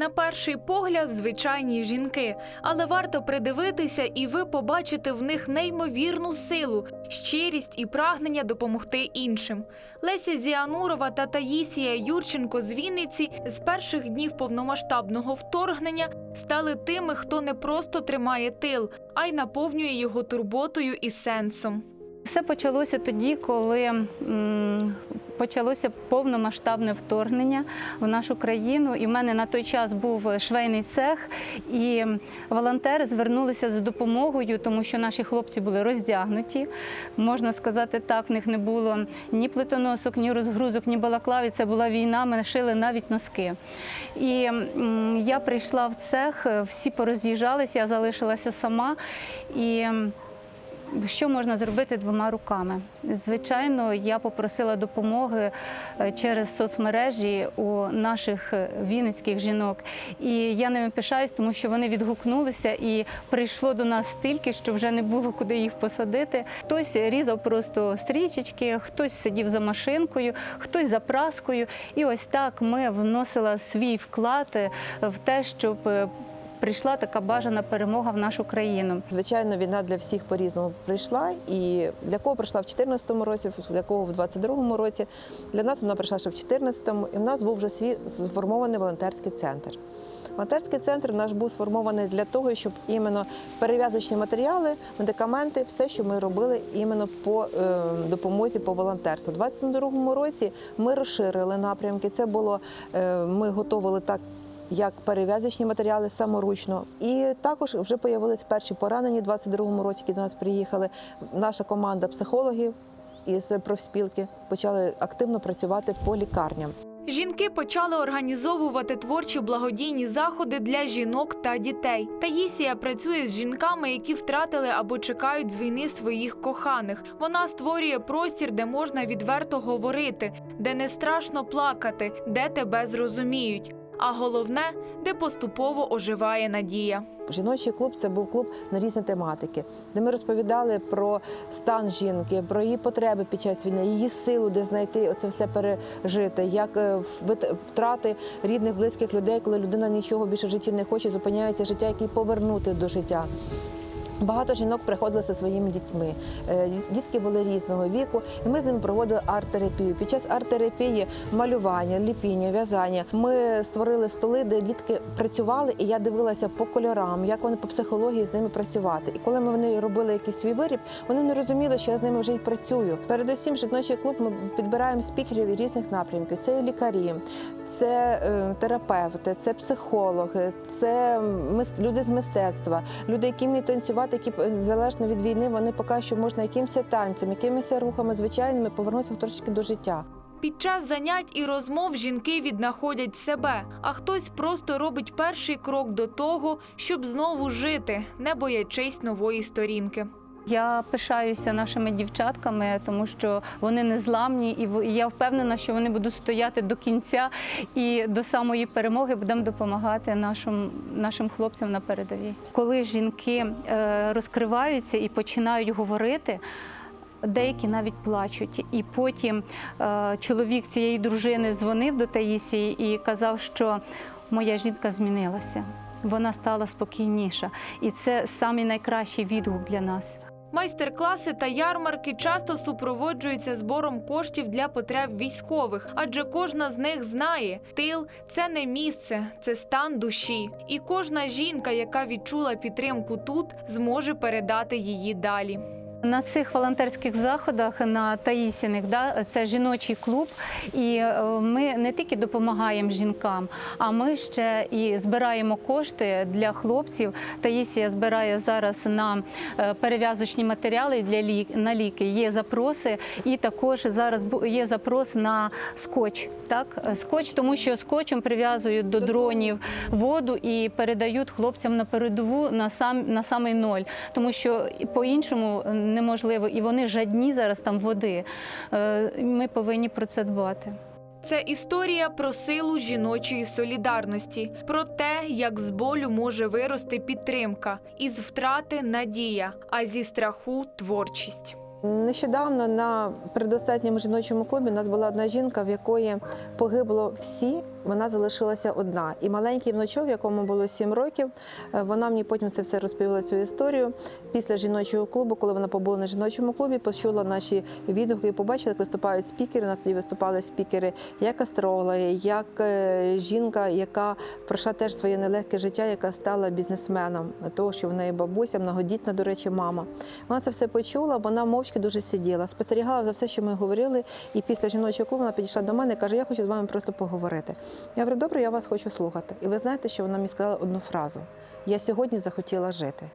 На перший погляд, звичайні жінки, але варто придивитися, і ви побачите в них неймовірну силу, щирість і прагнення допомогти іншим. Леся Зіанурова та Таїсія Юрченко з Вінниці з перших днів повномасштабного вторгнення стали тими, хто не просто тримає тил, а й наповнює його турботою і сенсом. Все почалося тоді, коли м, почалося повномасштабне вторгнення в нашу країну. І в мене на той час був швейний цех, і волонтери звернулися за допомогою, тому що наші хлопці були роздягнуті. Можна сказати так, в них не було ні плитоносок, ні розгрузок, ні балаклаві. Це була війна, ми шили навіть носки. І я прийшла в цех, всі пороз'їжджалися, я залишилася сама. І що можна зробити двома руками? Звичайно, я попросила допомоги е, через соцмережі у наших е, вінницьких жінок. І я ними пишаюсь, тому що вони відгукнулися і прийшло до нас стільки, що вже не було куди їх посадити. Хтось різав просто стрічечки, хтось сидів за машинкою, хтось за праскою. І ось так ми вносила свій вклад е, в те, щоб прийшла така бажана перемога в нашу країну. Звичайно, війна для всіх по-різному прийшла. І для кого прийшла в 2014 році, для кого в 2022 році. Для нас вона прийшла ще в 2014, і в нас був вже свій сформований волонтерський центр. Волонтерський центр наш був сформований для того, щоб іменно перев'язочні матеріали, медикаменти, все, що ми робили іменно по е, допомозі по волонтерству. У 2022 році ми розширили напрямки. Це було е, ми готували так як перев'язочні матеріали саморучно. І також вже появились перші поранені у 22-му році, які до нас приїхали. Наша команда психологів із профспілки почали активно працювати по лікарням. Жінки почали організовувати творчі благодійні заходи для жінок та дітей. Таїсія працює з жінками, які втратили або чекають з війни своїх коханих. Вона створює простір, де можна відверто говорити, де не страшно плакати, де тебе зрозуміють. А головне, де поступово оживає надія. Жіночий клуб це був клуб на різні тематики, де ми розповідали про стан жінки, про її потреби під час війни, її силу, де знайти оце все пережити, як е, втрати рідних, близьких людей, коли людина нічого більше в житті не хоче, зупиняється життя, як її повернути до життя. Багато жінок приходили зі своїми дітьми. Е, Дітки були різного віку, і ми з ними проводили арт-терапію. Під час арт-терапії малювання, ліпіння, в'язання. Ми створили столи, де дітки працювали, і я дивилася по кольорам, як вони по психології з ними працювати. І коли ми вони робили якийсь свій виріб, вони не розуміли, що я з ними вже й працюю. Передусім, жіночий клуб ми підбираємо спікерів різних напрямків. Це лікарі, це е, терапевти, це психологи, це люди з мистецтва, люди, які вміють танцювати, які е, залежно від війни, вони поки що можна якимось танцем, якимись рухами звичайними повернутися трошки до життя. Під час занять і розмов жінки віднаходять себе, а хтось просто робить перший крок до того, щоб знову жити, не боячись нової сторінки. Я пишаюся нашими дівчатками, тому що вони незламні, і я впевнена, що вони будуть стояти до кінця і до самої перемоги будемо допомагати нашим, нашим хлопцям на передовій. Коли жінки е, розкриваються і починають говорити. Деякі навіть плачуть, і потім е, чоловік цієї дружини дзвонив до Таїсії і казав, що моя жінка змінилася, вона стала спокійніша, і це самий найкращий відгук для нас. Майстер-класи та ярмарки часто супроводжуються збором коштів для потреб військових, адже кожна з них знає, тил це не місце, це стан душі. І кожна жінка, яка відчула підтримку тут, зможе передати її далі. На цих волонтерських заходах на Таїсіних, да, це жіночий клуб, і е, ми не тільки допомагаємо жінкам, а ми ще і збираємо кошти для хлопців. Таїсія збирає зараз на е, перев'язочні матеріали для лік, на ліки. Є запроси, і також зараз є запрос на скотч. Так, скотч, тому що скотчем прив'язують до дронів воду і передають хлопцям на передову на сам на самий ноль, тому що по-іншому неможливо, і вони жадні зараз там води. Е, Ми повинні про це дбати. Це історія про силу жіночої солідарності, про те, як з болю може вирости підтримка, із втрати надія, а зі страху творчість. Нещодавно на передостатньому жіночому клубі у нас була одна жінка, в якої погибло всі. Вона залишилася одна. І маленький внучок, якому було 7 років, е, вона мені потім це все розповіла цю історію. Після жіночого клубу, коли вона побула на жіночому клубі, почула наші відгуки і побачила, як виступають спікери. У нас тоді виступали спікери як астрологи, як е, жінка, яка пройшла теж своє нелегке життя, яка стала бізнесменом, того, що в неї бабуся, многодітна, до речі, мама. Вона це все почула, вона мовчки дуже сиділа, спостерігала за все, що ми говорили. І після жіночого клубу вона підійшла до мене і каже: Я хочу з вами просто поговорити. Я говорю, добре, я вас хочу слухати. І ви знаєте, що вона мені сказала одну фразу: Я сьогодні захотіла жити.